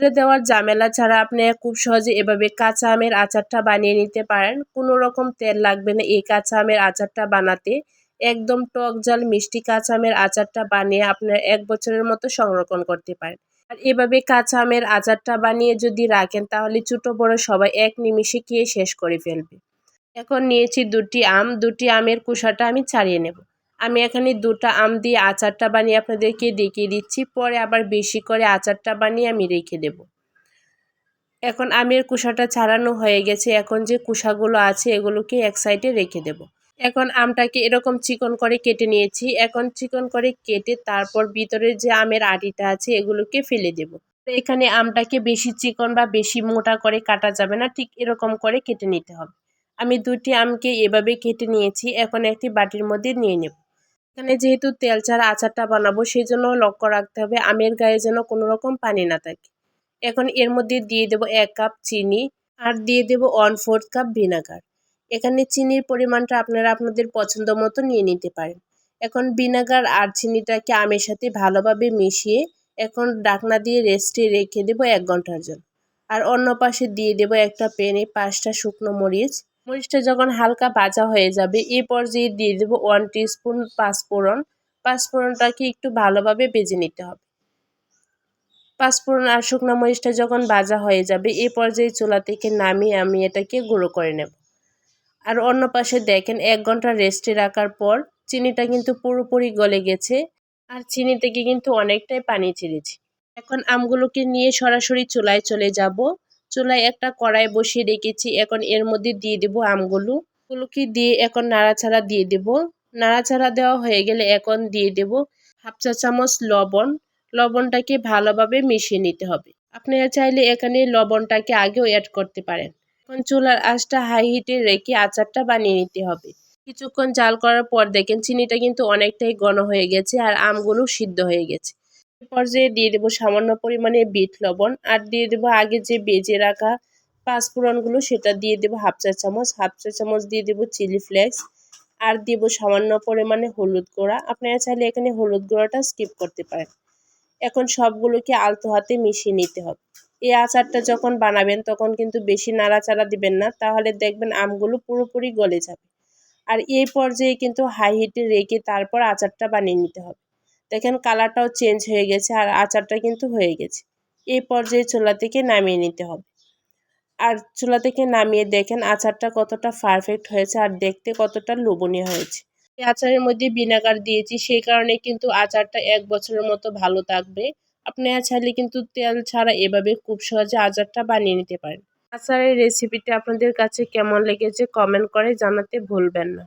রোদ্রে দেওয়ার ঝামেলা ছাড়া আপনি খুব সহজে এভাবে কাঁচা আমের আচারটা বানিয়ে নিতে পারেন। কোনো রকম তেল লাগবে না এই কাঁচা আমের আচারটা বানাতে। একদম টক জাল মিষ্টি কাঁচা আমের আচারটা বানিয়ে আপনার এক বছরের মতো সংরক্ষণ করতে পারেন। আর এভাবে কাঁচা আমের আচারটা বানিয়ে যদি রাখেন, তাহলে ছোটো বড় সবাই এক নিমিষে খেয়ে শেষ করে ফেলবে। এখন নিয়েছি দুটি আম। দুটি আমের কুষাটা আমি ছাড়িয়ে নেব। আমি এখানে দুটো আম দিয়ে আচারটা বানিয়ে আপনাদেরকে দেখিয়ে দিচ্ছি। পরে আবার বেশি করে আচারটা বানিয়ে আমি রেখে দেব। এখন আমের কুসাটা ছাড়ানো হয়ে গেছে। এখন যে কুসাগুলো আছে এগুলোকে এক সাইডে রেখে দেব। এখন আমটাকে এরকম চিকন করে কেটে নিয়েছি। এখন চিকন করে কেটে তারপর ভিতরে যে আমের আটিটা আছে এগুলোকে ফেলে দেব। এখানে আমটাকে বেশি চিকন বা বেশি মোটা করে কাটা যাবে না। ঠিক এরকম করে কেটে নিতে হবে। আমি দুটি আমকে এভাবে কেটে নিয়েছি। এখন একটি বাটির মধ্যে নিয়ে নেব। এখানে যেহেতু তেল ছাড়া আচারটা বানাবো সেই জন্য লক্ষ্য রাখতে হবে। আমের গায়ে যেন কোনো রকম পানি না থাকে। এখন এর মধ্যে দিয়ে দেব এক কাপ চিনি আর দিয়ে দেব ওয়ান ফোর্থ কাপ ভিনেগার এখানে চিনির পরিমাণটা আপনারা আপনাদের পছন্দ মতো নিয়ে নিতে পারেন। এখন ভিনেগার আর চিনিটাকে আমের সাথে ভালোভাবে মিশিয়ে এখন ডাকনা দিয়ে রেস্টে রেখে দেব এক ঘণ্টার জন্য। আর অন্য পাশে দিয়ে দেব একটা প্যানে পাঁচটা শুকনো মরিচ। মরিচটা যখন হালকা ভাজা হয়ে যাবে এই পর্যায়ে দিয়ে দেবো ওয়ান টিস্পুন পাঁচফোড়ন। পাঁচফোড়নটাকে একটু ভালোভাবে বেজে নিতে হবে। পাঁচফোড়ন আর শুকনো মরিচটা যখন ভাজা হয়ে যাবে এই পর্যায়ে চুলা থেকে নামিয়ে আমি এটাকে গুঁড়ো করে নেব। আর অন্য পাশে দেখেন, এক ঘণ্টা রেস্টে রাখার পর চিনিটা কিন্তু পুরোপুরি গলে গেছে আর চিনি থেকে কিন্তু অনেকটাই পানি ছেড়েছি। এখন আমগুলোকে নিয়ে সরাসরি চুলায় চলে যাব। চুলায় একটা কড়াই বসিয়ে রেখেছি। এখন এর মধ্যে দিয়ে দেব আমগুলো। গুলোকে দিয়ে এখন নাড়াচাড়া দিয়ে দেব। নাড়াচাড়া দেওয়া হয়ে গেলে এখন দিয়ে দেব হাফ চা চামচ লবণ। লবণটাকে ভালোভাবে মিশিয়ে নিতে হবে। আপনারা চাইলে এখানে লবণটাকে আগেও অ্যাড করতে পারেন। এখন চুলার আঁচটা হাই হিটে রেখে আচারটা বানিয়ে নিতে হবে। কিছুক্ষণ জাল করার পর দেখেন, চিনিটা কিন্তু অনেকটাই ঘন হয়ে গেছে আর আমগুলো সিদ্ধ হয়ে গেছে। পর্যায়ে দিয়ে দেবো সামান্য পরিমাণে বিট লবণ আর দিয়ে দেবো আগে যে বেজে রাখা পাঁচফোড়নগুলো সেটা দিয়ে দেবো হাফ চা চামচ, হাফ চা চামচ দিয়ে দেবো চিলি ফ্লেক্স আর দেবো সামান্য পরিমাণে হলুদ গুঁড়া। আপনারা চাইলে এখানে হলুদ গুঁড়াটা স্কিপ করতে পারেন। এখন সবগুলোকে আলতো হাতে মিশিয়ে নিতে হবে। এই আচারটা যখন বানাবেন তখন কিন্তু বেশি নাড়াচাড়া দিবেন না, তাহলে দেখবেন আমগুলো পুরোপুরি গলে যাবে। আর এই পর্যায়ে কিন্তু হাই হিটে রেখে তারপর আচারটা বানিয়ে নিতে হবে। দেখেন কালারটাও চেঞ্জ হয়ে গেছে আর আচারটা কিন্তু হয়ে গেছে। এই পর্যায়ে চুলা থেকে নামিয়ে নিতে হবে। আর চুলা থেকে নামিয়ে দেখেন আচারটা কতটা পারফেক্ট হয়েছে আর দেখতে কতটা লোভনীয় হয়েছে। এই আচারের মধ্যে ভিনেগার দিয়েছি, সেই কারণে কিন্তু আচারটা এক বছরের মতো ভালো থাকবে। আপনি চাইলে কিন্তু তেল ছাড়া এভাবে খুব সহজে আচারটা বানিয়ে নিতে পারেন। আচারের রেসিপিটা আপনাদের কাছে কেমন লেগেছে কমেন্ট করে জানাতে ভুলবেন না।